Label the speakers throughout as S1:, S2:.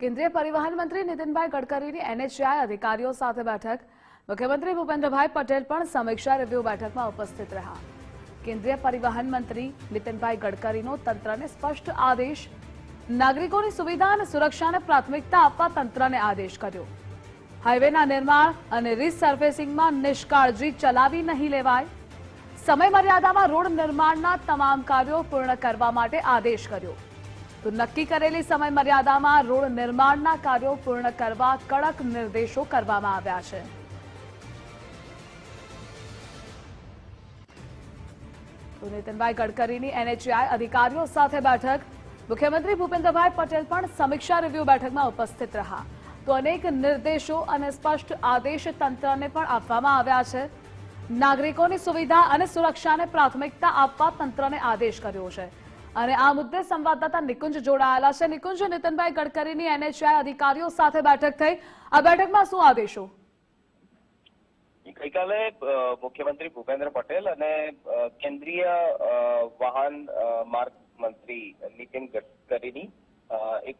S1: કેન્દ્રીય પરિવહન મંત્રી નીતિનભાઈ ગડકરીની એનએચઆઈ અધિકારીઓ સાથે બેઠક. મુખ્યમંત્રી ભૂપેન્દ્રભાઈ પટેલ પણ સમીક્ષા રિવ્યુ બેઠકમાં ઉપસ્થિત રહ્યા. કેન્દ્રીય પરિવહન મંત્રી નીતિનભાઈ ગડકરીનો તંત્રને સ્પષ્ટ આદેશ. નાગરિકોની સુવિધા અને સુરક્ષાને પ્રાથમિકતા આપવા તંત્રને આદેશ કર્યો. હાઈવેના નિર્માણ અને રીસર્ફેસિંગમાં નિષ્કાળજી ચલાવી નહીં લેવાય. સમય મર્યાદામાં રોડ નિર્માણના તમામ કાર્યો પૂર્ણ કરવા માટે આદેશ કર્યો. તો નક્કી કરેલી સમય મર્યાદામાં રોડ નિર્માણના કાર્યો પૂર્ણ કરવા કડક નિર્દેશો કરવામાં આવ્યા છે. નીતિનભાઈ ગડકરીની એનએચઆઈ અધિકારીઓ સાથે બેઠક. મુખ્યમંત્રી ભૂપેન્દ્રભાઈ પટેલ પણ સમીક્ષા રિવ્યુ બેઠકમાં ઉપસ્થિત રહ્યા. તો અનેક નિર્દેશો અને સ્પષ્ટ આદેશ તંત્રને પણ આપવામાં આવ્યા છે. નાગરિકોની સુવિધા અને સુરક્ષાને પ્રાથમિકતા આપવા તંત્રને આદેશ કર્યો છે. અને આ મુદ્દે સંવાદદાતા નિકુંજ જોડાયેલા છે. નિકુંજ, નીતિનભાઈ ગડકરીની એનએચઆઈ અધિકારીઓ સાથે બેઠક થઈ. આ બેઠકમાં શું આદેશો?
S2: ગઈકાલે મુખ્યમંત્રી ભૂપેન્દ્ર પટેલ અને કેન્દ્રીય વાહન માર્ગ મંત્રી નીતિન ગડકરીની એક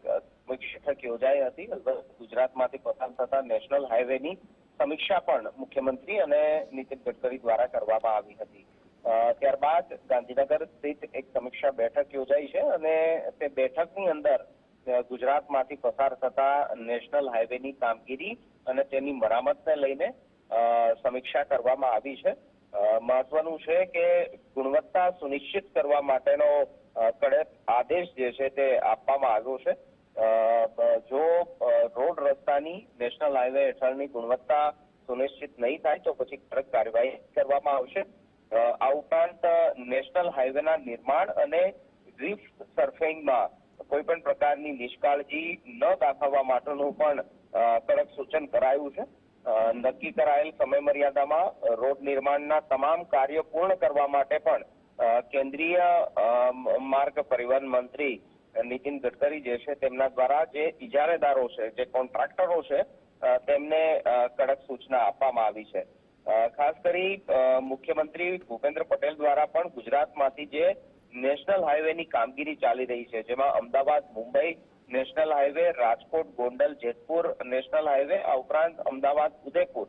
S2: બેઠક યોજાઈ હતી. અલબત્ત ગુજરાતમાંથી પસાર થતા નેશનલ હાઈવેની સમીક્ષા પણ મુખ્યમંત્રી અને નીતિન ગડકરી દ્વારા કરવામાં આવી હતી. ત્યારબાદ ગાંધીનગર સ્થિત એક સમીક્ષા બેઠક યોજાઈ છે અને તે બેઠકની અંદર ગુજરાતમાંથી પસાર થતા નેશનલ હાઈવેની કામગીરી અને તેની મરામતને લઈને સમીક્ષા કરવામાં આવી છે. મહત્વનું છે કે ગુણવત્તા સુનિશ્ચિત કરવા માટેનો કડક આદેશ જે છે તે આપવામાં આવ્યો છે. જો રોડ રસ્તાની નેશનલ હાઈવે હેઠળની ગુણવત્તા સુનિશ્ચિત નહીં થાય તો પછી કડક કાર્યવાહી કરવામાં આવશે. આ ઉપરાંત નેશનલ હાઈવેના નિર્માણ અને રિફ્ટ સર્ફિંગમાં કોઈ પણ પ્રકારની નિષ્કાળજી ન દાખવવા માટેનું પણ કડક સૂચન કરાયું છે. નક્કી કરાયેલ સમય મર્યાદામાં રોડ નિર્માણના તમામ કાર્ય પૂર્ણ કરવા માટે પણ કેન્દ્રીય માર્ગ પરિવહન મંત્રી નીતિન ગડકરી જે છે તેમના દ્વારા જે ઇજારેદારો છે, જે કોન્ટ્રાક્ટરો છે તેમને કડક સૂચના આપવામાં આવી છે. ખાસ કરી મુખ્યમંત્રી ભૂપેન્દ્ર પટેલ દ્વારા પણ ગુજરાતમાંથી જે નેશનલ હાઈવેની કામગીરી ચાલી રહી છે, જેમાં Ahmedabad, Mumbai national highway, Rajkot, Gondal, Jetpur national highway, આ ઉપરાંત અમદાવાદ, ઉદયપુર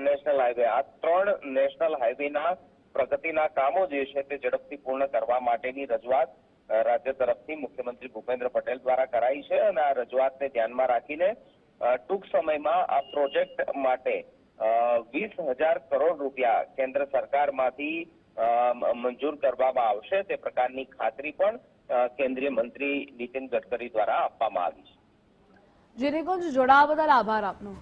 S2: નેશનલ હાઈવે. આ ત્રણ નેશનલ હાઈવેના પ્રગતિના કામો જે છે તે ઝડપથી પૂર્ણ કરવા માટેની રજૂઆત રાજ્ય તરફથી મુખ્યમંત્રી ભૂપેન્દ્ર પટેલ દ્વારા કરાઈ છે અને આ રજૂઆતને ધ્યાનમાં રાખીને ટૂંક સમયમાં આ પ્રોજેક્ટ માટે વીસ હજાર કરોડ રૂપિયા કેન્દ્ર સરકારમાંથી મંજૂર કરવામાં આવશે. તે પ્રકારની ખાતરી પણ કેન્દ્રીય મંત્રી નીતિન ગડકરી દ્વારા આપવામાં આવી છે.
S1: જે નિકુંજ જોડાવા બદલ આભાર આપનો.